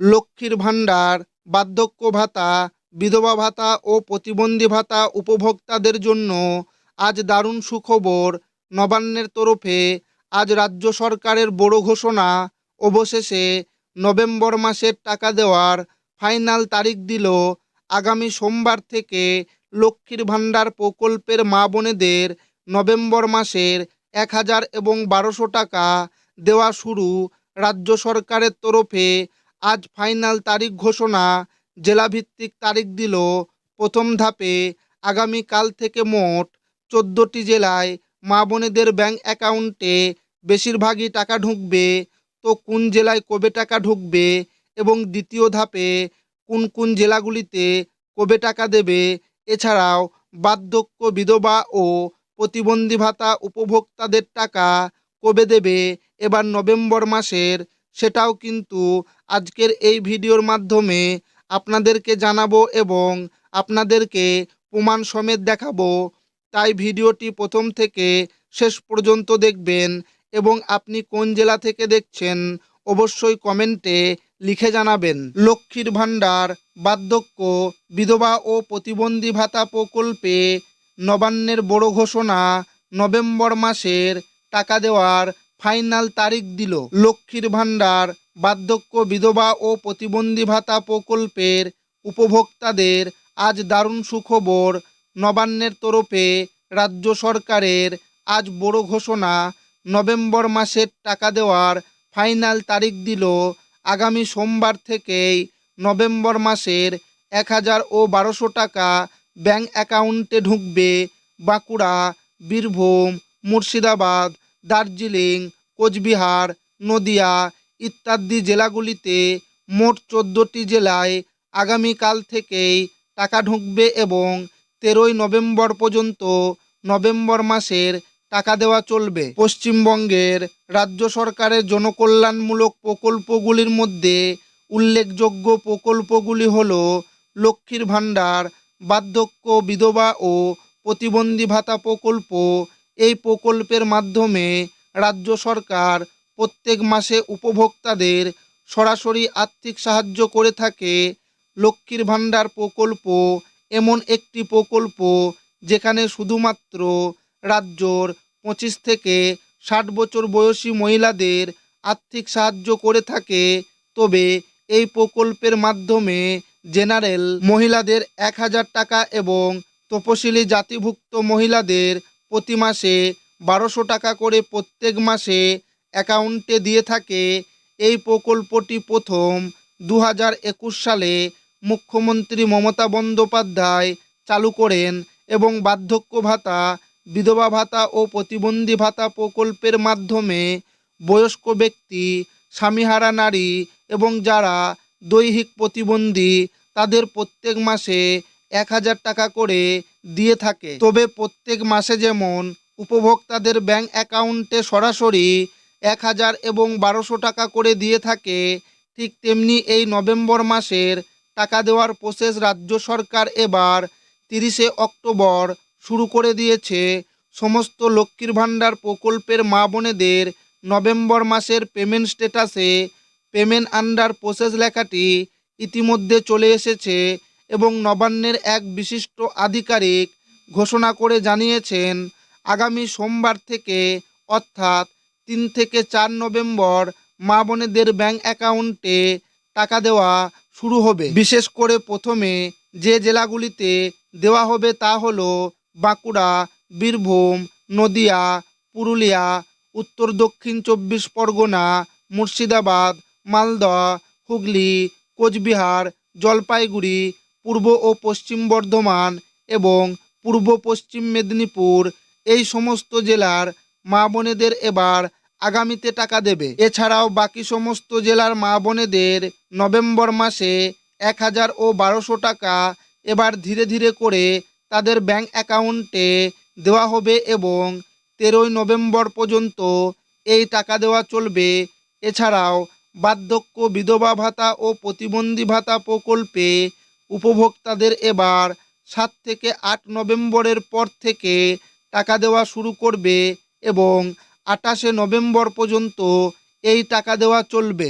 লক্ষ্মীর ভাণ্ডার, বার্ধক্য ভাতা, বিধবা ভাতা ও প্রতিবন্ধী ভাতা উপভোক্তাদের জন্য আজ দারুণ সুখবর নবান্নের তরফে আজ রাজ্য সরকারের বড় ঘোষণা। অবশেষে নভেম্বর মাসের টাকা দেওয়ার ফাইনাল তারিখ দিল আগামী সোমবার থেকে লক্ষ্মীর ভাণ্ডার প্রকল্পের মা বোনেদের নভেম্বর মাসের এক হাজার এবং বারোশো টাকা দেওয়া শুরু রাজ্য সরকারের তরফে আজ ফাইনাল তারিখ ঘোষণা। জেলাভিত্তিক তারিখ দিল প্রথম ধাপে আগামীকাল থেকে মোট চোদ্দোটি জেলায় মা বোনেদের ব্যাংক অ্যাকাউন্টে বেশিরভাগই টাকা ঢুকবে। তো কোন জেলায় কবে টাকা ঢুকবে এবং দ্বিতীয় ধাপে কোন কোন জেলাগুলিতে কবে টাকা দেবে এছাড়াও বার্ধক্য বিধবা ও প্রতিবন্ধী ভাতা উপভোক্তাদের টাকা কবে দেবে? এবার নভেম্বর মাসের সেটাও কিন্তু আজকের এই ভিডিওর মাধ্যমে আপনাদেরকে জানাব এবং আপনাদেরকে প্রমাণ সমেত দেখাবো। তাই ভিডিওটি প্রথম থেকে শেষ পর্যন্ত দেখবেন এবং আপনি কোন জেলা থেকে দেখছেন অবশ্যই কমেন্টে লিখে জানাবেন। লক্ষ্মীর ভাণ্ডার, বার্ধক্য, বিধবা ও প্রতিবন্ধী ভাতা প্রকল্পে নবান্নের বড় ঘোষণা নভেম্বর মাসের টাকা দেওয়ার ফাইনাল তারিখ দিল। লক্ষ্মীর ভাণ্ডার, বার্ধক্য বিধবা ও প্রতিবন্ধী ভাতা প্রকল্পের উপভোক্তাদের আজ দারুণ সুখবর। নবান্নের তরফে রাজ্য সরকারের আজ বড় ঘোষণা, নভেম্বর মাসের টাকা দেওয়ার ফাইনাল তারিখ দিল আগামী সোমবার থেকেই নভেম্বর মাসের এক হাজার ও বারোশো টাকা ব্যাঙ্ক অ্যাকাউন্টে ঢুকবে বাঁকুড়া, বীরভূম, মুর্শিদাবাদ, দার্জিলিং কোচবিহার, নদিয়া ইত্যাদি জেলাগুলিতে মোট চোদ্দোটি জেলায় আগামীকাল থেকেই টাকা ঢুকবে এবং তেরোই নভেম্বর পর্যন্ত নভেম্বর মাসের টাকা দেওয়া চলবে। পশ্চিমবঙ্গের রাজ্য সরকারের জনকল্যাণমূলক প্রকল্পগুলির মধ্যে উল্লেখযোগ্য প্রকল্পগুলি হল লক্ষ্মীর ভাণ্ডার, বার্ধক্য, বিধবা ও প্রতিবন্ধী ভাতা প্রকল্প। এই প্রকল্পের মাধ্যমে রাজ্য সরকার প্রত্যেক মাসে উপভোক্তাদের সরাসরি আর্থিক সাহায্য করে থাকে। লক্ষ্মীর ভাণ্ডার প্রকল্প এমন একটি প্রকল্প যেখানে শুধুমাত্র রাজ্যর পঁচিশ থেকে ষাট বছর বয়সী মহিলাদের আর্থিক সাহায্য করে থাকে। তবে এই প্রকল্পের মাধ্যমে জেনারেল মহিলাদের এক হাজার টাকা এবং তপশিলি জাতিভুক্ত মহিলাদের প্রতি মাসে বারোশো টাকা করে প্রত্যেক মাসে অ্যাকাউন্টে দিয়ে থাকে। এই প্রকল্পটি প্রথম দু হাজার একুশ সালে মুখ্যমন্ত্রী মমতা বন্দ্যোপাধ্যায় চালু করেন এবং বার্ধক্য ভাতা, বিধবা ভাতা ও প্রতিবন্ধী ভাতা প্রকল্পের মাধ্যমে বয়স্ক ব্যক্তি, স্বামীহারা নারী এবং যারা দৈহিক প্রতিবন্ধী, তাদের প্রত্যেক মাসে এক হাজার টাকা করে দিয়ে থাকে। তবে প্রত্যেক মাসে যেমন উপভোক্তাদের ব্যাংক অ্যাকাউন্টে সরাসরি এক হাজার এবং বারোশো টাকা করে দিয়ে থাকে। ঠিক তেমনি এই নভেম্বর মাসের টাকা দেওয়ার প্রসেস রাজ্য সরকার এবার তিরিশে অক্টোবর শুরু করে দিয়েছে। সমস্ত লক্ষ্মীর ভাণ্ডার প্রকল্পের মা বোনেদের নভেম্বর মাসের পেমেন্ট স্ট্যাটাসে পেমেন্ট আন্ডার প্রসেস লেখাটি ইতিমধ্যে চলে এসেছে এবং নবান্নের এক বিশিষ্ট আধিকারিক ঘোষণা করে জানিয়েছেন আগামী সোমবার থেকে, অর্থাৎ তিন থেকে চার নভেম্বর, মা বোনেদের ব্যাংক অ্যাকাউন্টে টাকা দেওয়া শুরু হবে। বিশেষ করে প্রথমে যে জেলাগুলিতে দেওয়া হবে তা হলো বাঁকুড়া, বীরভূম, নদিয়া, পুরুলিয়া, উত্তর দক্ষিণ চব্বিশ পরগনা, মুর্শিদাবাদ, মালদা, হুগলি, কোচবিহার, জলপাইগুড়ি, পূর্ব ও পশ্চিম বর্ধমান এবং পূর্ব পশ্চিম মেদিনীপুর এই সমস্ত জেলার মা বোনেদের এবার আগামীতে টাকা দেবে। এছাড়াও বাকি সমস্ত জেলার মা বোনেদের নভেম্বর মাসে এক হাজার ও বারোশো টাকা এবার ধীরে ধীরে করে তাদের ব্যাংক অ্যাকাউন্টে দেওয়া হবে এবং তেরোই নভেম্বর পর্যন্ত এই টাকা দেওয়া চলবে। এছাড়াও বার্ধক্য বিধবা ভাতা ও প্রতিবন্ধী ভাতা প্রকল্পে উপভোক্তাদের এবার সাত থেকে আট নভেম্বরের পর থেকে টাকা দেওয়া শুরু করবে এবং আঠাশে নভেম্বর পর্যন্ত এই টাকা দেওয়া চলবে।